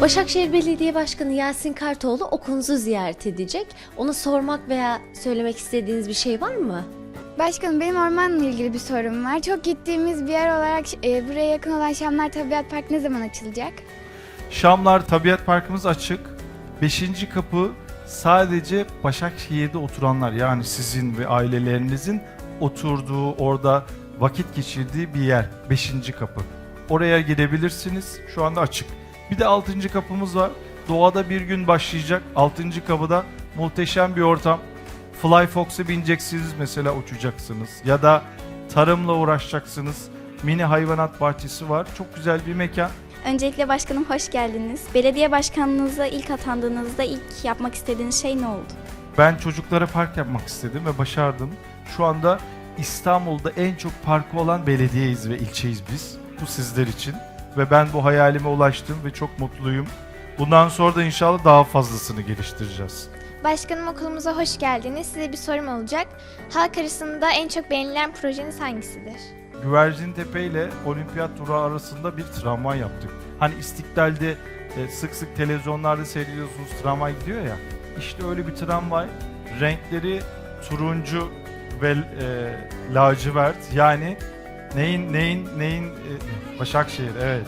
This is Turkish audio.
Başakşehir Belediye Başkanı Yasin Kartoğlu okulunuzu ziyaret edecek. Onu sormak veya söylemek istediğiniz bir şey var mı? Başkanım benim ormanla ilgili bir sorum var. Çok gittiğimiz bir yer olarak e, buraya yakın olan Şamlar Tabiat Park ne zaman açılacak? Şamlar Tabiat Parkımız açık. Beşinci kapı sadece Başakşehir'de oturanlar yani sizin ve ailelerinizin oturduğu orada vakit geçirdiği bir yer. Beşinci kapı. Oraya girebilirsiniz. Şu anda açık. Bir de altıncı kapımız var. Doğada bir gün başlayacak. Altıncı kapıda muhteşem bir ortam. Fly Fox'a bineceksiniz mesela uçacaksınız. Ya da tarımla uğraşacaksınız. Mini hayvanat bahçesi var. Çok güzel bir mekan. Öncelikle başkanım hoş geldiniz. Belediye başkanlığınıza ilk atandığınızda ilk yapmak istediğiniz şey ne oldu? Ben çocuklara park yapmak istedim ve başardım. Şu anda İstanbul'da en çok parkı olan belediyeyiz ve ilçeyiz biz. Bu sizler için. Ve ben bu hayalime ulaştım ve çok mutluyum. Bundan sonra da inşallah daha fazlasını geliştireceğiz. Başkanım okulumuza hoş geldiniz. Size bir sorum olacak. Halk arasında en çok beğenilen projeniz hangisidir? Güvercin Tepe ile Olimpiyat Durağı arasında bir tramvay yaptık. Hani İstiklal'de e, sık sık televizyonlarda seyrediyorsunuz tramvay gidiyor ya. İşte öyle bir tramvay. Renkleri turuncu ve e, lacivert. Yani neyin neyin neyin e, Başakşehir evet.